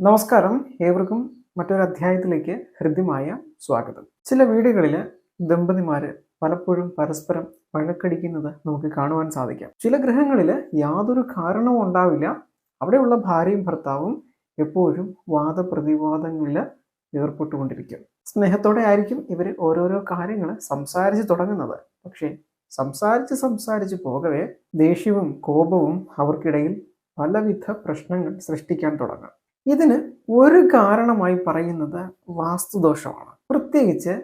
നമസ്കാരം. ഏവർക്കും മറ്റൊരു അധ്യായത്തിലേക്ക് ഹൃദ്യമായ സ്വാഗതം. ചില വീടുകളിൽ ദമ്പതിമാര് പലപ്പോഴും പരസ്പരം വഴക്കടിക്കുന്നത് നമുക്ക് കാണുവാൻ സാധിക്കാം. ചില ഗ്രഹങ്ങളിൽ യാതൊരു കാരണവും ഉണ്ടാവില്ല. അവിടെയുള്ള ഭാര്യയും ഭർത്താവും എപ്പോഴും വാദപ്രതിവാദങ്ങളിൽ ഏർപ്പെട്ടുകൊണ്ടിരിക്കും. സ്നേഹത്തോടെ ആയിരിക്കും ഇവർ ഓരോരോ കാര്യങ്ങൾ സംസാരിച്ച് തുടങ്ങുന്നത്. പക്ഷേ സംസാരിച്ച് സംസാരിച്ച് പോകവേ ദേഷ്യവും കോപവും അവർക്കിടയിൽ പലവിധ പ്രശ്നങ്ങൾ സൃഷ്ടിക്കാൻ തുടങ്ങും. ഇതിന് ഒരു കാരണമായി പറയുന്നത് വാസ്തുദോഷമാണ്. പ്രത്യേകിച്ച്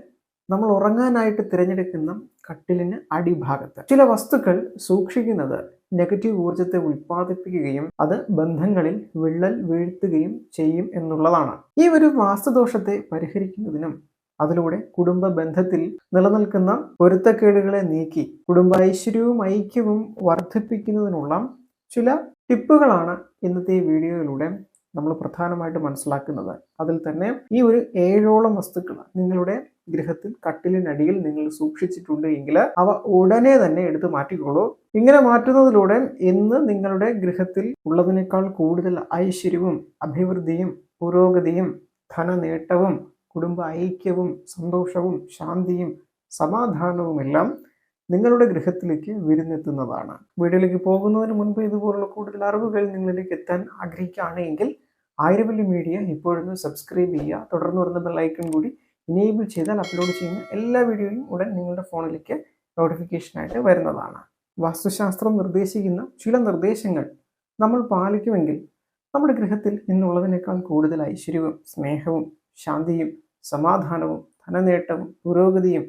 നമ്മൾ ഉറങ്ങാനായിട്ട് തിരഞ്ഞെടുക്കുന്ന കട്ടിലിന് അടിഭാഗത്ത്. ചില വസ്തുക്കൾ സൂക്ഷിക്കുന്നത് നെഗറ്റീവ് ഊർജത്തെ ഉൽപ്പാദിപ്പിക്കുകയും അത് ബന്ധങ്ങളിൽ വിള്ളൽ വീഴ്ത്തുകയും ചെയ്യും എന്നുള്ളതാണ്. ഈ ഒരു വാസ്തുദോഷത്തെ പരിഹരിക്കുന്നതിനും അതിലൂടെ കുടുംബ ബന്ധത്തിൽ നിലനിൽക്കുന്ന പൊരുത്തക്കേടുകളെ നീക്കി കുടുംബ ഐശ്വര്യവും ഐക്യവും വർദ്ധിപ്പിക്കുന്നതിനുള്ള ചില ടിപ്പുകളാണ് ഇന്നത്തെ വീഡിയോയിലൂടെ നമ്മൾ പ്രധാനമായിട്ട് മനസ്സിലാക്കുന്നത്. അതിൽ തന്നെ ഈ ഒരു ഏഴോളം വസ്തുക്കൾ നിങ്ങളുടെ ഗൃഹത്തിൽ കട്ടിലിനടിയിൽ നിങ്ങൾ സൂക്ഷിച്ചിട്ടുണ്ട് എങ്കിൽ അവ ഉടനെ തന്നെ എടുത്തു മാറ്റിക്കോളൂ. ഇങ്ങനെ മാറ്റുന്നതിലൂടെ ഇന്ന് നിങ്ങളുടെ ഗൃഹത്തിൽ ഉള്ളതിനേക്കാൾ കൂടുതൽ ഐശ്വര്യവും അഭിവൃദ്ധിയും പുരോഗതിയും ധനനേട്ടവും കുടുംബ ഐക്യവും സന്തോഷവും ശാന്തിയും സമാധാനവുമെല്ലാം നിങ്ങളുടെ ഗൃഹത്തിലേക്ക് വിരുന്നെത്തുന്നതാണ്. വീഡിയോയിലേക്ക് പോകുന്നതിന് മുൻപ് ഇതുപോലുള്ള കൂടുതൽ അറിവുകൾ നിങ്ങളിലേക്ക് എത്താൻ ആഗ്രഹിക്കുകയാണെങ്കിൽ ആയിരവല്ലി മീഡിയ ഇപ്പോഴൊന്ന് സബ്സ്ക്രൈബ് ചെയ്യുക. തുടർന്ന് വരുന്ന ബെല്ലൈക്കൺ കൂടി ഇനേബിൾ ചെയ്താൽ അപ്ലോഡ് ചെയ്യുന്ന എല്ലാ വീഡിയോയും ഉടൻ നിങ്ങളുടെ ഫോണിലേക്ക് നോട്ടിഫിക്കേഷനായിട്ട് വരുന്നതാണ്. വാസ്തുശാസ്ത്രം നിർദ്ദേശിക്കുന്ന ചില നിർദ്ദേശങ്ങൾ നമ്മൾ പാലിക്കുമെങ്കിൽ നമ്മുടെ ഗൃഹത്തിൽ നിന്നുള്ളതിനേക്കാൾ കൂടുതൽ ഐശ്വര്യവും സ്നേഹവും ശാന്തിയും സമാധാനവും ധനനേട്ടവും പുരോഗതിയും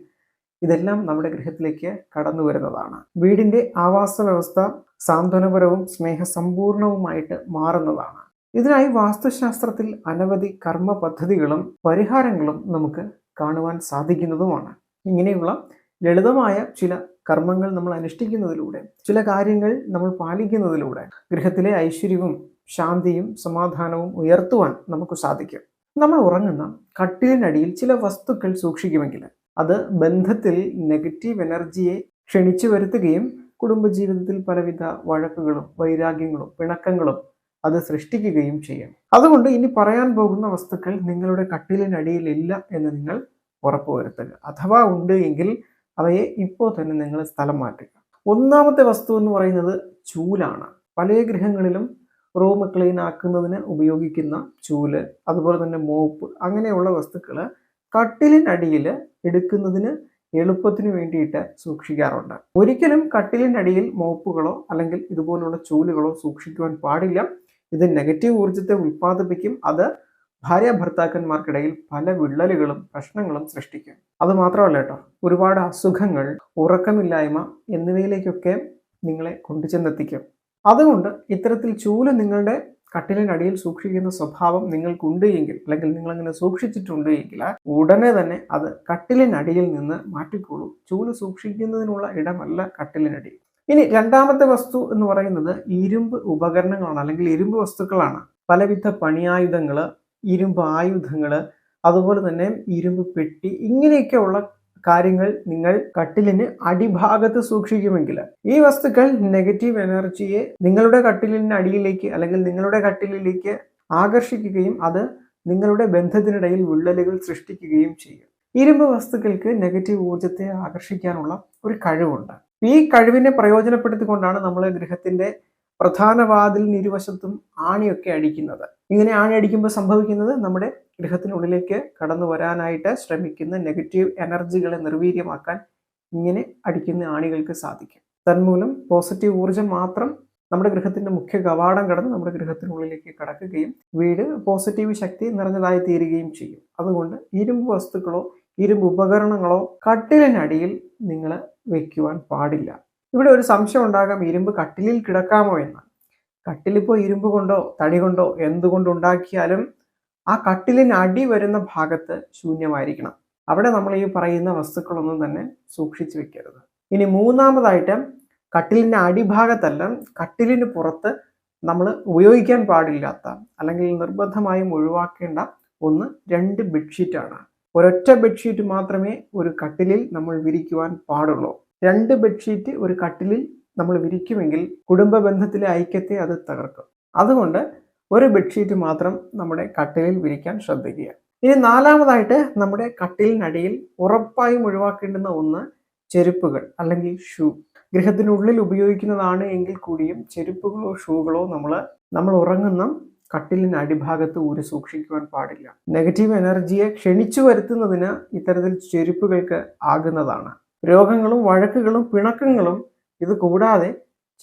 ഇതെല്ലാം നമ്മുടെ ഗൃഹത്തിലേക്ക് കടന്നു വരുന്നതാണ്. വീടിന്റെ ആവാസ വ്യവസ്ഥ സാന്ത്വനപരവും സ്നേഹസമ്പൂർണവുമായിട്ട് മാറുന്നതാണ്. ഇതിനായി വാസ്തുശാസ്ത്രത്തിൽ അനവധി കർമ്മ പദ്ധതികളും പരിഹാരങ്ങളും നമുക്ക് കാണുവാൻ സാധിക്കുന്നതുമാണ്. ഇങ്ങനെയുള്ള ലളിതമായ ചില കർമ്മങ്ങൾ നമ്മൾ അനുഷ്ഠിക്കുന്നതിലൂടെ ചില കാര്യങ്ങൾ നമ്മൾ പാലിക്കുന്നതിലൂടെ ഗൃഹത്തിലെ ഐശ്വര്യവും ശാന്തിയും സമാധാനവും ഉയർത്തുവാൻ നമുക്ക് സാധിക്കും. നമ്മൾ ഉറങ്ങുന്ന കട്ടിലിനടിയിൽ ചില വസ്തുക്കൾ സൂക്ഷിക്കുമെങ്കിൽ അത് ബന്ധത്തിൽ നെഗറ്റീവ് എനർജിയെ ക്ഷണിച്ചു വരുത്തുകയും കുടുംബജീവിതത്തിൽ പലവിധ വഴക്കുകളും വൈരാഗ്യങ്ങളും പിണക്കങ്ങളും അത് സൃഷ്ടിക്കുകയും ചെയ്യും. അതുകൊണ്ട് ഇനി പറയാൻ പോകുന്ന വസ്തുക്കൾ നിങ്ങളുടെ കട്ടിലിനടിയിൽ ഇല്ല എന്ന് നിങ്ങൾ ഉറപ്പുവരുത്തുക. അഥവാ ഉണ്ട് എങ്കിൽ അവയെ ഇപ്പോൾ തന്നെ നിങ്ങൾ സ്ഥലം മാറ്റുക. ഒന്നാമത്തെ വസ്തു എന്ന് പറയുന്നത് ചൂലാണ്. പല ഗൃഹങ്ങളിലും റൂം ക്ലീൻ ആക്കുന്നതിന് ഉപയോഗിക്കുന്ന ചൂൽ അതുപോലെ തന്നെ മോപ്പ് അങ്ങനെയുള്ള വസ്തുക്കൾ കട്ടിലിനടിയിൽ എടുക്കുന്നതിന് എളുപ്പത്തിന് വേണ്ടിയിട്ട് സൂക്ഷിക്കാറുണ്ട്. ഒരിക്കലും കട്ടിലിനടിയിൽ മോപ്പുകളോ അല്ലെങ്കിൽ ഇതുപോലുള്ള ചൂലുകളോ സൂക്ഷിക്കുവാൻ പാടില്ല. ഇത് നെഗറ്റീവ് ഊർജത്തെ ഉൽപ്പാദിപ്പിക്കും. അത് ഭാര്യ ഭർത്താക്കന്മാർക്കിടയിൽ പല വിള്ളലുകളും പ്രശ്നങ്ങളും സൃഷ്ടിക്കും. അത് മാത്രമല്ല കേട്ടോ ഒരുപാട് അസുഖങ്ങൾ ഉറക്കമില്ലായ്മ എന്നിവയിലേക്കൊക്കെ നിങ്ങളെ കൊണ്ടുചെന്നെത്തിക്കും. അതുകൊണ്ട് ഇത്തരത്തിൽ ചൂൽ നിങ്ങളുടെ കട്ടിലിനടിയിൽ സൂക്ഷിക്കുന്ന സ്വഭാവം നിങ്ങൾക്കുണ്ട് എങ്കിൽ അല്ലെങ്കിൽ നിങ്ങൾ അങ്ങനെ സൂക്ഷിച്ചിട്ടുണ്ട് എങ്കിൽ ഉടനെ തന്നെ അത് കട്ടിലിനടിയിൽ നിന്ന് മാറ്റിക്കോളൂ. ചൂൽ സൂക്ഷിക്കുന്നതിനുള്ള ഇടമല്ല കട്ടിലിനടി ഇനി രണ്ടാമത്തെ വസ്തു എന്ന് പറയുന്നത് ഇരുമ്പ് ഉപകരണങ്ങളാണ് അല്ലെങ്കിൽ ഇരുമ്പ് വസ്തുക്കളാണ്. പലവിധ പണിയായുധങ്ങൾ ഇരുമ്പ് ആയുധങ്ങൾ അതുപോലെ തന്നെ ഇരുമ്പ് പെട്ടി ഇങ്ങനെയൊക്കെയുള്ള കാര്യങ്ങൾ നിങ്ങൾ കട്ടിലിന് അടിഭാഗത്ത് സൂക്ഷിക്കുമെങ്കിൽ ഈ വസ്തുക്കൾ നെഗറ്റീവ് എനർജിയെ നിങ്ങളുടെ കട്ടിലിന് അടിയിലേക്ക് അല്ലെങ്കിൽ നിങ്ങളുടെ കട്ടിലിലേക്ക് ആകർഷിക്കുകയും അത് നിങ്ങളുടെ ബന്ധത്തിനിടയിൽ വിള്ളലുകൾ സൃഷ്ടിക്കുകയും ചെയ്യും. ഇരുമ്പ് വസ്തുക്കൾക്ക് നെഗറ്റീവ് ഊർജത്തെ ആകർഷിക്കാനുള്ള ഒരു കഴിവുണ്ട്. ഈ കഴിവിനെ പ്രയോജനപ്പെടുത്തിക്കൊണ്ടാണ് നമ്മൾ ഗൃഹത്തിന്റെ പ്രധാന വാതിലിന് ഇരുവശത്തും ആണിയൊക്കെ അടിക്കുന്നത്. ഇങ്ങനെ ആണി അടിക്കുമ്പോൾ സംഭവിക്കുന്നത് നമ്മുടെ ഗൃഹത്തിനുള്ളിലേക്ക് കടന്നു വരാനായിട്ട് ശ്രമിക്കുന്ന നെഗറ്റീവ് എനർജികളെ നിർവീര്യമാക്കാൻ ഇങ്ങനെ അടിക്കുന്ന ആണികൾക്ക് സാധിക്കും. തന്മൂലം പോസിറ്റീവ് ഊർജം മാത്രം നമ്മുടെ ഗൃഹത്തിന്റെ മുഖ്യ കവാടം കടന്ന് നമ്മുടെ ഗൃഹത്തിനുള്ളിലേക്ക് കടക്കുകയും വീട് പോസിറ്റീവ് ശക്തി നിറഞ്ഞതായി തീരുകയും ചെയ്യും. അതുകൊണ്ട് ഇരുമ്പ് വസ്തുക്കളോ ഇരുമ്പ് ഉപകരണങ്ങളോ കട്ടിലിനടിയിൽ നിങ്ങൾ വയ്ക്കുവാൻ പാടില്ല. ഇവിടെ ഒരു സംശയം ഉണ്ടാകാം. ഇരുമ്പ് കട്ടിലിൽ കിടക്കാമോ എന്ന്. കട്ടിലിപ്പോൾ ഇരുമ്പ് കൊണ്ടോ തടി കൊണ്ടോ എന്തുകൊണ്ടുണ്ടാക്കിയാലും ആ കട്ടിലിന് അടി വരുന്ന ഭാഗത്ത് ശൂന്യമായിരിക്കണം. അവിടെ നമ്മൾ ഈ പറയുന്ന വസ്തുക്കളൊന്നും തന്നെ സൂക്ഷിച്ചു വെക്കരുത്. ഇനി മൂന്നാമതായിട്ട് കട്ടിലിന്റെ അടിഭാഗത്തല്ല കട്ടിലിന് പുറത്ത് നമ്മൾ ഉപയോഗിക്കാൻ പാടില്ലാത്ത അല്ലെങ്കിൽ നിർബന്ധമായും ഒഴിവാക്കേണ്ട ഒന്ന് രണ്ട് ബെഡ്ഷീറ്റാണ്. ഒരൊറ്റ ബെഡ്ഷീറ്റ് മാത്രമേ ഒരു കട്ടിലിൽ നമ്മൾ വിരിക്കുവാൻ പാടുള്ളൂ. രണ്ട് ബെഡ്ഷീറ്റ് ഒരു കട്ടിലിൽ നമ്മൾ വിരിക്കുമെങ്കിൽ കുടുംബ ബന്ധത്തിലെ ഐക്യത്തെ അത് തകർക്കും. അതുകൊണ്ട് ഒരു ബെഡ്ഷീറ്റ് മാത്രം നമ്മുടെ കട്ടിലിൽ വിരിക്കാൻ ശ്രദ്ധിക്കുക. ഇനി നാലാമതായിട്ട് നമ്മുടെ കട്ടിലിനടിയിൽ ഉറപ്പായും ഒഴിവാക്കേണ്ടുന്ന ഒന്ന് ചെരുപ്പുകൾ അല്ലെങ്കിൽ ഷൂ. ഗൃഹത്തിനുള്ളിൽ ഉപയോഗിക്കുന്നതാണ് എങ്കിൽ കൂടിയും ചെരുപ്പുകളോ ഷൂകളോ നമ്മൾ നമ്മൾ ഉറങ്ങുന്ന കട്ടിലിന് അടിഭാഗത്ത് ഊരി സൂക്ഷിക്കുവാൻ പാടില്ല. നെഗറ്റീവ് എനർജിയെ ക്ഷണിച്ചു വരുത്തുന്നതിന് ഇത്തരത്തിൽ ചെരുപ്പുകൾക്ക് ആകുന്നതാണ്. രോഗങ്ങളും വഴക്കുകളും പിണക്കങ്ങളും ഇത് കൂടാതെ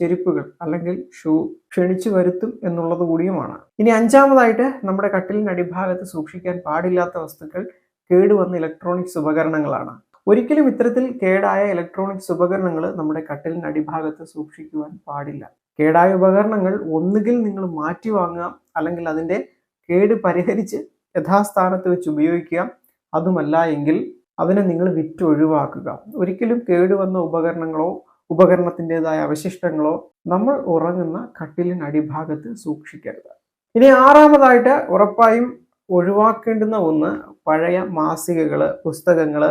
ചെരുപ്പുകൾ അല്ലെങ്കിൽ ഷൂ ക്ഷണിച്ചു വരുത്തും എന്നുള്ളത് കൂടിയുമാണ്. ഇനി അഞ്ചാമതായിട്ട് നമ്മുടെ കട്ടിലിന് അടിഭാഗത്ത് സൂക്ഷിക്കാൻ പാടില്ലാത്ത വസ്തുക്കൾ കേടുവന്ന ഇലക്ട്രോണിക്സ് ഉപകരണങ്ങളാണ്. ഒരിക്കലും ഇത്തരത്തിൽ കേടായ ഇലക്ട്രോണിക്സ് ഉപകരണങ്ങൾ നമ്മുടെ കട്ടിലിന് അടിഭാഗത്ത് സൂക്ഷിക്കുവാൻ പാടില്ല. കേടായ ഉപകരണങ്ങൾ ഒന്നുകിൽ നിങ്ങൾ മാറ്റി വാങ്ങാം അല്ലെങ്കിൽ അതിന്റെ കേട് പരിഹരിച്ച് യഥാസ്ഥാനത്ത് വെച്ച് ഉപയോഗിക്കുക അതുമല്ല എങ്കിൽ അതിനെ നിങ്ങൾ വിറ്റ് ഒഴിവാക്കുക ഒരിക്കലും കേടുവന്ന ഉപകരണങ്ങളോ ഉപകരണത്തിന്റെതായ അവശിഷ്ടങ്ങളോ നമ്മൾ ഉറങ്ങുന്ന കട്ടിലിന് അടിഭാഗത്ത് സൂക്ഷിക്കരുത്. ഇനി ആറാമതായിട്ട് ഉറപ്പായും ഒഴിവാക്കേണ്ടുന്ന ഒന്ന് പഴയ മാസികകൾ പുസ്തകങ്ങൾ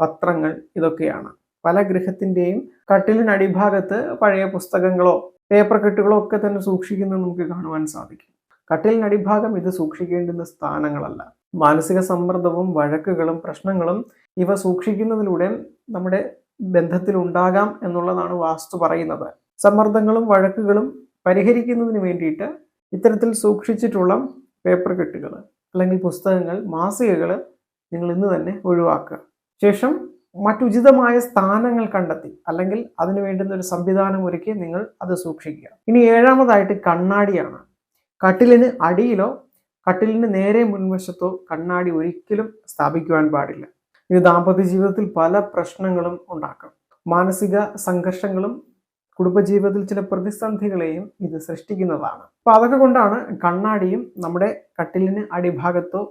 പത്രങ്ങൾ ഇതൊക്കെയാണ്. പല ഗൃഹത്തിന്റെയും കട്ടിലിന് അടിഭാഗത്ത് പഴയ പുസ്തകങ്ങളോ പേപ്പർ കെട്ടുകളോ ഒക്കെ തന്നെ സൂക്ഷിക്കുന്നത് നമുക്ക് കാണുവാൻ സാധിക്കും. കട്ടിലിന് അടിഭാഗം ഇത് സൂക്ഷിക്കേണ്ടുന്ന സ്ഥാനങ്ങളല്ല. മാനസിക സമ്മർദ്ദവും വഴക്കുകളും പ്രശ്നങ്ങളും ഇവ സൂക്ഷിക്കുന്നതിലൂടെ നമ്മുടെ ബന്ധത്തിൽ ഉണ്ടാകാം എന്നുള്ളതാണ് വാസ്തു പറയുന്നത്. സമ്മർദ്ദങ്ങളും വഴക്കുകളും പരിഹരിക്കുന്നതിന് വേണ്ടിയിട്ട് ഇത്തരത്തിൽ സൂക്ഷിച്ചിട്ടുള്ള പേപ്പർ കെട്ടുകൾ അല്ലെങ്കിൽ പുസ്തകങ്ങൾ മാസികകൾ നിങ്ങൾ ഇന്ന് തന്നെ ഒഴിവാക്കുക. ശേഷം മറ്റുചിതമായ സ്ഥാനങ്ങൾ കണ്ടെത്തി അല്ലെങ്കിൽ അതിനു വേണ്ടുന്ന ഒരു സംവിധാനം ഒരുക്കി നിങ്ങൾ അത് സൂക്ഷിക്കുക. ഇനി ഏഴാമതായിട്ട് കണ്ണാടിയാണ്. കട്ടിലിന് അടിയിലോ കട്ടിലിന് നേരെ മുൻവശത്തോ കണ്ണാടി ഒരിക്കലും സ്ഥാപിക്കുവാൻ പാടില്ല. ഇത് ദാമ്പത്യ ജീവിതത്തിൽ പല പ്രശ്നങ്ങളും ഉണ്ടാക്കും. മാനസിക സംഘർഷങ്ങളും കുടുംബജീവിതത്തിൽ ചില പ്രതിസന്ധികളെയും ഇത് സൃഷ്ടിക്കുന്നതാണ്. അപ്പൊ അതൊക്കെ കൊണ്ടാണ് കണ്ണാടിയും നമ്മുടെ കട്ടിലിന് അടിഭാഗത്തോ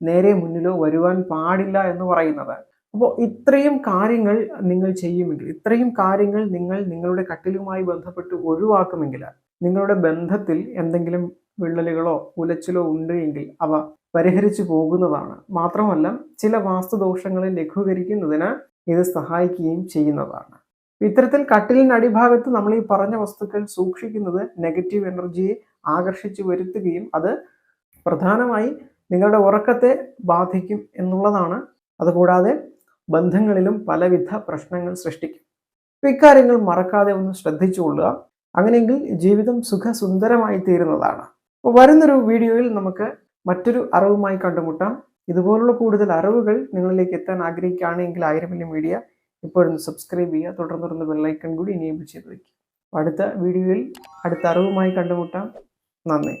നേരെ മുന്നിലോ വരുവാൻ പാടില്ല എന്ന് പറയുന്നത്. അപ്പോൾ ഇത്രയും കാര്യങ്ങൾ നിങ്ങൾ ചെയ്യുമെങ്കിൽ ഇത്രയും കാര്യങ്ങൾ നിങ്ങൾ നിങ്ങളുടെ കട്ടിലുമായി ബന്ധപ്പെട്ട് ഒഴിവാക്കുമെങ്കിൽ നിങ്ങളുടെ ബന്ധത്തിൽ എന്തെങ്കിലും വിള്ളലുകളോ ഉലച്ചിലോ ഉണ്ട് എങ്കിൽ അവ പരിഹരിച്ചു പോകുന്നതാണ്. മാത്രമല്ല ചില വാസ്തുദോഷങ്ങളെ ലഘൂകരിക്കുന്നതിന് ഇത് സഹായിക്കുകയും ചെയ്യുന്നതാണ്. ഇത്തരത്തിൽ കട്ടിലിന് അടിഭാഗത്ത് നമ്മൾ ഈ പറഞ്ഞ വസ്തുക്കൾ സൂക്ഷിക്കുന്നത് നെഗറ്റീവ് എനർജിയെ ആകർഷിച്ചു വരുത്തുകയും അത് പ്രധാനമായി നിങ്ങളുടെ ഉറക്കത്തെ ബാധിക്കും എന്നുള്ളതാണ്. അതുകൂടാതെ ബന്ധങ്ങളിലും പലവിധ പ്രശ്നങ്ങൾ സൃഷ്ടിക്കും. ഇക്കാര്യങ്ങൾ മറക്കാതെ ഒന്ന് ശ്രദ്ധിച്ചുകൊള്ളുക. അങ്ങനെയെങ്കിൽ ജീവിതം സുഖസുന്ദരമായി തീരുന്നതാണ് അപ്പോൾ വരുന്നൊരു വീഡിയോയിൽ നമുക്ക് മറ്റൊരു അറിവുമായി കണ്ടുമുട്ടാം. ഇതുപോലുള്ള കൂടുതൽ അറിവുകൾ നിങ്ങളിലേക്ക് എത്താൻ ആഗ്രഹിക്കുകയാണെങ്കിൽ ആയിരം വലിയ മീഡിയ ഇപ്പോഴൊന്ന് സബ്സ്ക്രൈബ് ചെയ്യുക. തുടർന്ന് ബെല്ലൈക്കൺ കൂടി ഇനേബിൾ ചെയ്ത് വയ്ക്കുക. അടുത്ത വീഡിയോയിൽ അടുത്ത അറിവുമായി കണ്ടുമുട്ടാം. നന്ദി.